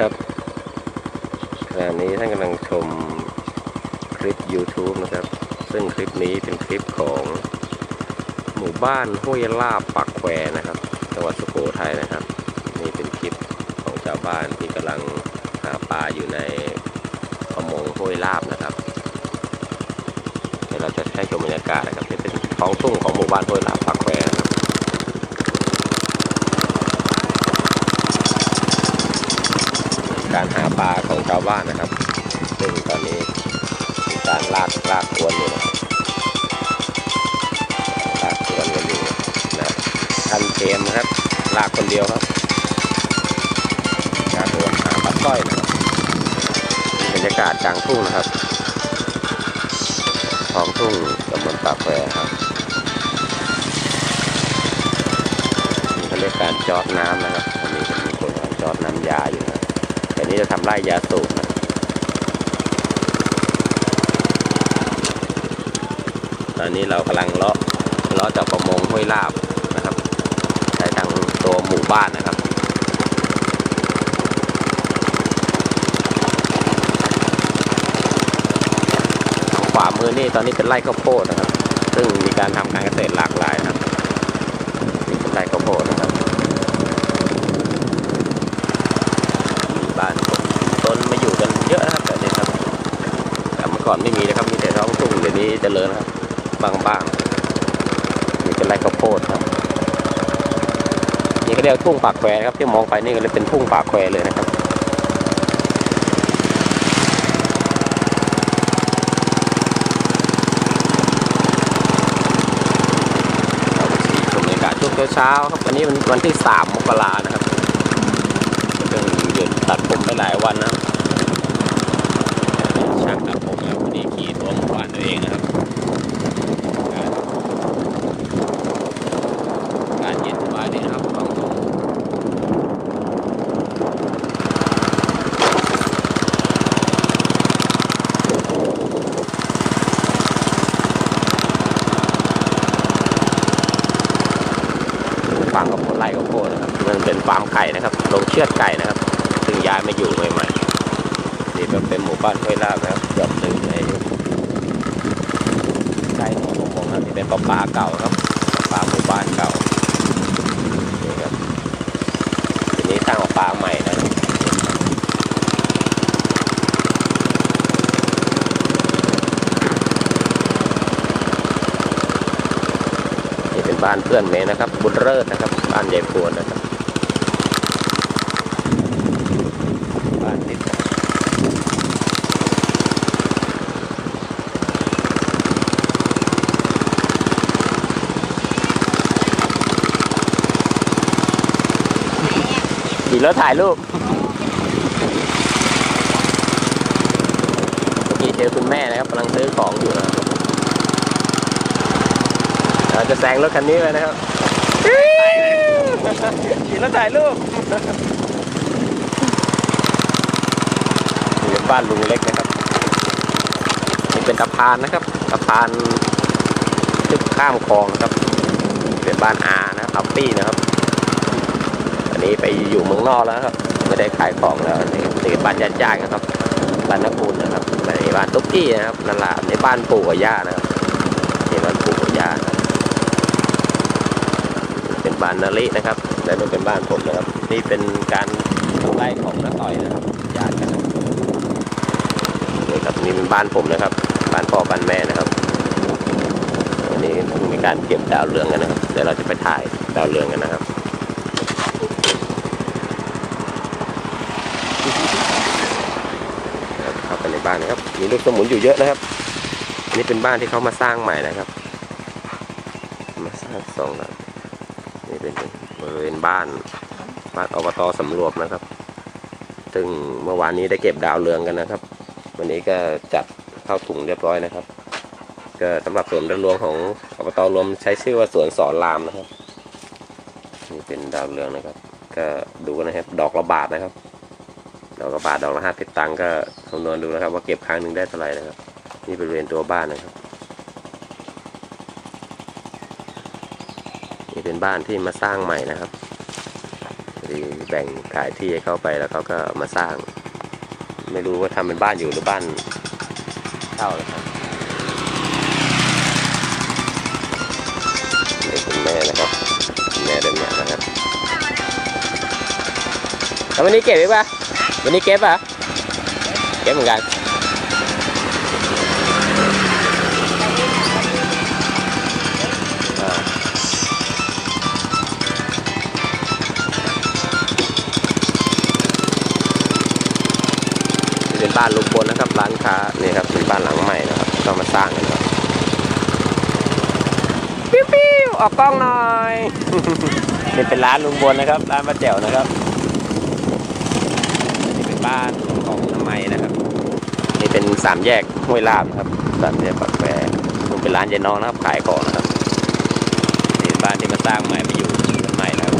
ครับขณะนี้ท่านกำลังชมคลิป YouTube นะครับ ซึ่งคลิปนี้เป็นคลิปของหมู่บ้านห้วยลาบปักแควนะครับจังหวัดสุโขทัยนะครับ นี่เป็นคลิปของชาวบ้านที่กำลังหาปลาอยู่ในประมงห้วยลาบนะครับเดี๋ยวเราจะให้ชมบรรยากาศนะครับที่เป็นท้องทุ่งของหมู่บ้านห้วยลาบปักแควนะครับ การหาปลาของชาวบ้านนะครับ ซึ่งตอนนี้มีการลากลากอวนอยู่นะลากอวนกันอยู่นะท่านเกมนะครับ ลากคนเดียวครับลากอวนหาปลาสร้อยนะครับบรรยากาศกลางทุ่งนะครับท้องทุ่งตำบลปากแควครับนี่เขาเรียกการจอดน้ำนะครับอันนี้จะมีคนจอดน้ำยาอยู่นะ ครับแต่นี้จะทำไร่ยาสูบนะตอนนี้เรากำลังเลาะเลาะจากประมงห้วยลาบนะครับไปทางตัวหมู่บ้านนะครับขวามือนี่ตอนนี้เป็นไร่ข้าวโพดนะครับ ซึ่งมีการทำการเกษตรหลากหลายนะครับนี่เป็นไร่ข้าวโพดนะครับ มีบ้านคนต้นมาอยู่กันเยอะนะครับแต่นี้ครับแต่เมื่ อก่อนไม่มีนะครับ มีแต่ท้องทุ่งเดี๋ยวนี้จเจริญนะครับบ้างๆนี่เป็นไรข้าวโพดครับนี่ก็เรียกทุ่งปากแควนะครับที่มองไปนี่ก็เลยเป็นทุ่งปากแควเลยนะครับเราไปที่ชมบรรยากาศช่วงเช้าครับวันนี้มันวันที่สามมกรานะครับเพิ่งหยุดตัดผมไปหลายวันนะครับช่างตัดผมแล้วพอดีขี่ตัวหมู่บ้านตัว เองนะครับ การเย็นสบายดีนะครับบางทุ่งฟาร์มกับไร่ข้าวโพนะครับมันเป็นฟาร์มไก่นะครับลงเชือดไก่นะครับ ซึ่งย้ายมาอยู่ใหม่ๆนี่ก็เป็นหมู่บ้านห้วยลาบนะครับเกือบหนึ่งนใกล้ของผม ครับนี่เป็นปลาเก่าครับปลาหมู่บ้านเก่านี่ครับทีนี้สร้างปลาใหม่นะนี่เป็นบ้านเพื่อนเมย์นะครับ บุญเลิศนะครับบ้านใหญ่พวนนะครับานติดกันขี่ แล้วถ่ายรูปเมื่อกี้เจอคุณแม่นะครับกำลังซื้อของอยู่นะครับเราจะแซงรถคันนี้ไปนะครับขี่แล้วถ่ายรูปนี่เป็นบ้านลุงเล็กนะครับนี่เป็นสะพานนะครับสะพานทึบข้ามคลองนะครับเป็นบ้านอานะครับอัปปี้นะครับอั นี้ไปอยู่เมืองนอกแล้วครับ ไม่ได้ขายของแล้วนี่นี่บ้านญาติญาตินะครับบ้านนักบุญนะครับอันนี้บ้านตุ๊กกี้นะครับนั่นแหละในบ้านปู่กับย่านะครับนี่บ้านปู่กับย่าเป็นบ้านนารินะครับและนี่เป็นบ้านผมนะครับ นี่เป็นการไร่ของน้าต่อยนะครับญาติกันนะครับนี่ครับนี่เป็นบ้านผมนะครับบ้านพ่อบ้านแม่นะครับวันนี้มีการเก็บดาวเรืองกันนะครับเดี๋ยวเราจะไปถ่ายดาวเรืองกันนะครับ เข้าไปในบ้านนะครับ มีลูกสมุนอยู่เยอะนะครับ อันนี้เป็นบ้านที่เขามาสร้างใหม่นะครับ มาสร้างสองหลังนี่เป็นบริเวณบ้านบ้านอบตสำรวมนะครับ ซึ่งเมื่อวานนี้ได้เก็บดาวเรืองกันนะครับ วันนี้ก็จัดเข้าถุงเรียบร้อยนะครับ ก็สำหรับสวนรวมของอบตรวมใช้ชื่อว่าสวนสอนรามนะครับ นี่เป็นดาวเรืองนะครับ ก็ดูกันนะครับ ดอกละบาทนะครับ ดอกละบาทดอกละห้าสิบตังก็คำนวณดูนะครับ ว่าเก็บครั้งหนึ่งได้เท่าไหร่นะครับ นี่บริเวณตัวบ้านนะครับ นี่เป็นบ้านที่มาสร้างใหม่นะครับพอดีแบ่งขายที่ให้เขาไปแล้วเขาก็มาสร้าง ไม่รู้ว่าทำเป็นบ้านอยู่หรือบ้านเช่านะครับนี่คุณแม่นะครับคุณแม่เดินมานะครับแล้ววันนี้เก็บไหมปะ วันนี้เก็บปะเก็บเหมือนกันอ่านี่เป็นบ้านลุงพลนะครับร้านค้านี่ครับเป็นบ้านหลังใหม่นะครับก็มาสร้างกันครับปิ้วปิ้วออกกล้องหน่อยนี่เป็นร้านลุงพลนะครับ ร้านป้าแจ๋วนะครับนี่เป็น บ้านของน้ำไม้นะครับ นี่เป็นสามแยกห้วยลาบนะครับสามแยกปากแควผมเป็นร้านยายน้องนะครับขายของนะครับนี่เป็นบ้านที่มาสร้างใหม่มาอยู่ใหม่นะครับ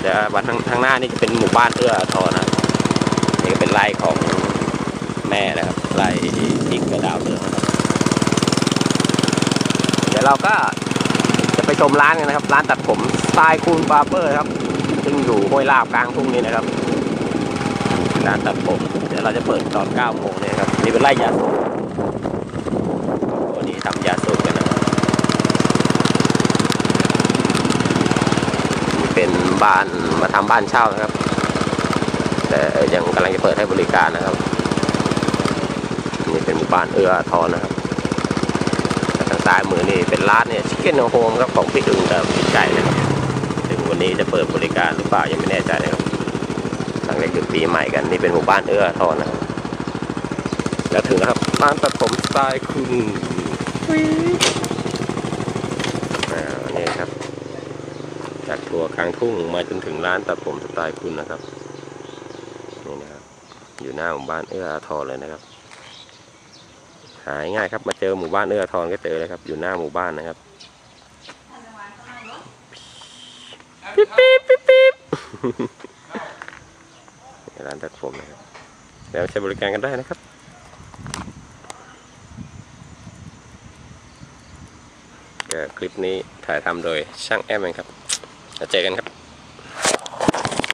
เดี๋ยววันข้างข้างหน้านี่จะเป็นหมู่บ้านเอื้อทรนะนี่ก็เป็นไร่ของแม่นะครับไร่พริกกระดาวเรืองนะครับเดี๋ยวเราก็จะไปชมร้านกันนะครับ ร้านตัดผมสไตล์คูนบาร์เบอร์ครับซึ่งอยู่ห้วยลาบกลางทุ่งนี้นะครับ ร้านตัดผม เดี๋ยวเราจะเปิดตอน9โมงเนี่ยครับนี่เป็นไร่ยาสูบวันนี้ทำยาสูบกันนะเป็นบ้านมาทำบ้านเช่านะครับ แต่ยังกำลังจะเปิดให้บริการนะครับนี่เป็นหมู่บ้านเอื้อทรนนะครับทางซ้ายมือนี่เป็นร้านเนี่ยชิคเก้นโฮมครับของพี่อึ่งกับพี่ไก่นะครับถึงวันนี้จะเปิดบริการหรือเปล่ายังไม่แน่ใจนะครับ ทางเล็กจุดปีใหม่กันนี่เป็นหมู่บ้านเอื้ออาทรนะครับแล้วถึงแล้วครับบ้านตัดผมสไตล์คุณอ่านี่ครับจากตัวกลางทุ่งมาจนถึงร้านตัดผมสไตล์คุณนะครับนี่นะครับ อยู่หน้าหมู่บ้านเอื้ออาทรเลยนะครับหายง่ายครับมาเจอหมู่บ้านเอื้ออาทรก็เจอเลยครับ อยู่หน้าหมู่บ้านนะครับปิ๊บปิ๊บปิ๊บปิ๊บนี่ ร้านตัดผมนะครับแล้วใช้บริการกันได้นะครับคลิปนี้ถ่ายทำโดยช่างแอมเองครับแล้วเจอกันครับ